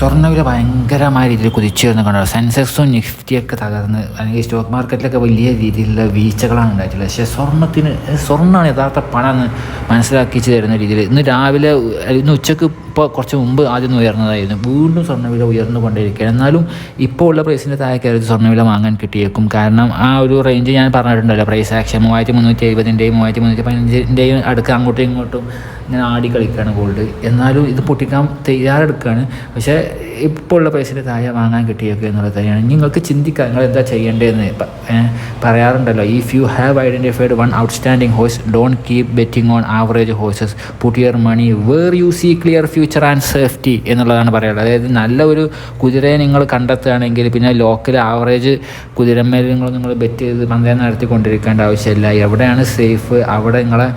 സ്വർണവില ഭയങ്കരമായ രീതിയിൽ കുതിച്ചു വരുന്ന കണ്ടോ? സെൻസെക്സും നിഫ്റ്റിയൊക്കെ തകർന്ന് അല്ലെങ്കിൽ സ്റ്റോക്ക് മാർക്കറ്റിലൊക്കെ വലിയ രീതിയിലുള്ള വീഴ്ചകളാണ് ഉണ്ടായിട്ടുള്ളത്. പക്ഷേ സ്വർണത്തിന് സ്വർണമാണ് യഥാർത്ഥ പണം എന്ന് മനസ്സിലാക്കിച്ച് തരുന്ന രീതിയിൽ. ഇന്ന് രാവിലെ ഇന്ന് ഉച്ചയ്ക്ക് ഇപ്പോൾ കുറച്ച് മുമ്പ് ആദ്യം ഉയർന്നതായിരുന്നു. വീണ്ടും സ്വർണവില ഉയർന്നു കൊണ്ടിരിക്കുകയാണ് എന്നാലും ഇപ്പോൾ ഉള്ള പ്രൈസിന്റെ താഴെ കയറി സ്വർണവില വാങ്ങാൻ കിട്ടിയേക്കും. കാരണം ആ ഒരു റേഞ്ച് ഞാൻ പറഞ്ഞിട്ടുണ്ടല്ലോ പ്രൈസ് ആക്ഷൻ മൂവായിരത്തി മുന്നൂറ്റി എഴുപതിന്റെയും മൂവായിരത്തി മുന്നൂറ്റി പതിനഞ്ചിന്റെയും അടുക്ക് അങ്ങോട്ടും ഇങ്ങോട്ടും ഇങ്ങനെ ആടി കളിക്കുകയാണ് ഗോൾഡ് എന്നാലും ഇത് പൊട്ടിക്കാൻ തയ്യാറെടുക്കുകയാണ്. പക്ഷേ ഇപ്പോൾ ഉള്ള പൈസയുടെ താഴെ വാങ്ങാൻ കിട്ടിയേക്കുക എന്നുള്ളത് തന്നെയാണ് നിങ്ങൾക്ക് ചിന്തിക്കാം നിങ്ങൾ എന്താ ചെയ്യേണ്ടതെന്ന് പറയാറുണ്ടല്ലോ if you have identified one outstanding horse don't keep betting on average horses put your money where you see clear future and safety എന്നുള്ളതാണ് പറയുള്ളത് അതായത് നല്ല ഒരു കുതിരയെ നിങ്ങൾ കണ്ടെത്തുകയാണെങ്കിൽ പിന്നെ ലോക്കൽ ആവറേജ് കുതിരമേൽ നിങ്ങൾ നിങ്ങൾ ബെറ്റ് ചെയ്ത് പന്തയം നടത്തിക്കൊണ്ടിരിക്കേണ്ട ആവശ്യമില്ല. എവിടെയാണ് സേഫ് അവിടെ നിങ്ങളെ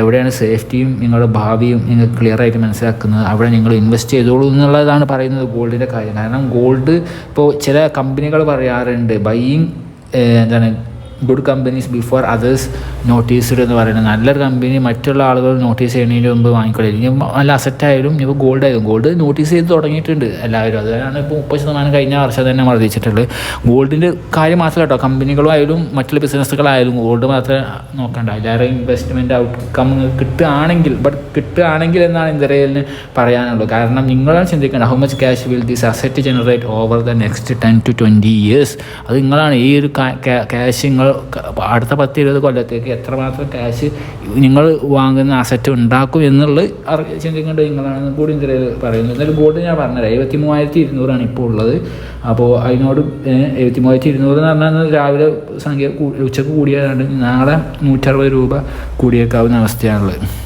എവിടെയാണ് സേഫ്റ്റിയും നിങ്ങളുടെ ഭാവിയും നിങ്ങൾ ക്ലിയർ ആയിട്ട് മനസ്സിലാക്കുന്നത്? അവിടെ നിങ്ങൾ ഇൻവെസ്റ്റ് ചെയ്തോളൂ എന്നുള്ളതാണ് പറയുന്നത് ഗോൾഡിന്റെ കാര്യം. കാരണം ഗോൾഡ് ഇപ്പോൾ ചില കമ്പനികൾ പറയാറുണ്ട് ബൈയിങ് എന്താണ് good companies before others noticed എന്ന് പറയുന്നത്. നല്ലൊരു കമ്പനി മറ്റുള്ള ആളുകൾ നോട്ടീസ് ചെയ്യുന്നതിന് മുമ്പ് വാങ്ങിക്കൊള്ളി ഇനി നല്ല അസറ്റ് ആയാലും ഇപ്പോൾ ഗോൾഡ് ആയാലും ഗോൾഡ് നോട്ടീസ് ചെയ്ത് തുടങ്ങിയിട്ടുണ്ട് എല്ലാവരും. അതാണ് ഇപ്പോൾ മുപ്പത് ശതമാനം കഴിഞ്ഞ വർഷം തന്നെ വർദ്ധിച്ചിട്ടുള്ളത് ഗോൾഡിന്റെ കാര്യം മാത്രമല്ല കേട്ടോ. കമ്പനികളായാലും മറ്റുള്ള ബിസിനസ്സുകളായാലും ഗോൾഡ് മാത്രമേ നോക്കണ്ട. എല്ലാവരും ഇൻവെസ്റ്റ്മെന്റ് ഔട്ട്കം കിട്ടുകയാണെങ്കിൽ ബട്ട് കിട്ടുകയാണെങ്കിൽ എന്നാണ് ഇന്ത്യയിലിന് പറയാനുള്ളത്. കാരണം നിങ്ങളാണ് ചിന്തിക്കേണ്ടത് how much cash will this asset generate over the next ten to twenty years അത് നിങ്ങളാണ് ഈ ഒരു ക്യാഷ് നിങ്ങൾ അടുത്ത പത്ത് ഇരുപത് കൊല്ലത്തേക്ക് എത്രമാത്രം ക്യാഷ് നിങ്ങൾ വാങ്ങുന്ന അസറ്റ് ഉണ്ടാക്കും എന്നുള്ളത് അറി ചിന്തിക്കേണ്ടത് നിങ്ങളാണെന്ന് കൂടി ഇന്ത്യയിൽ പറയുന്നത്. എന്നാലും ബോർഡ് ഞാൻ പറഞ്ഞത് എഴുപത്തി മൂവായിരത്തി ഇരുന്നൂറാണ് ഇപ്പോൾ ഉള്ളത്. അപ്പോൾ അതിനോട് എഴുപത്തി മൂവായിരത്തി ഇരുന്നൂറ് എന്ന് പറഞ്ഞാൽ രാവിലെ സംഖ്യ ഉച്ചയ്ക്ക് കൂടിയതാണ് നാളെ നൂറ്ററുപത് രൂപ കൂടിയേക്കാവുന്ന അവസ്ഥയാണുള്ളത്.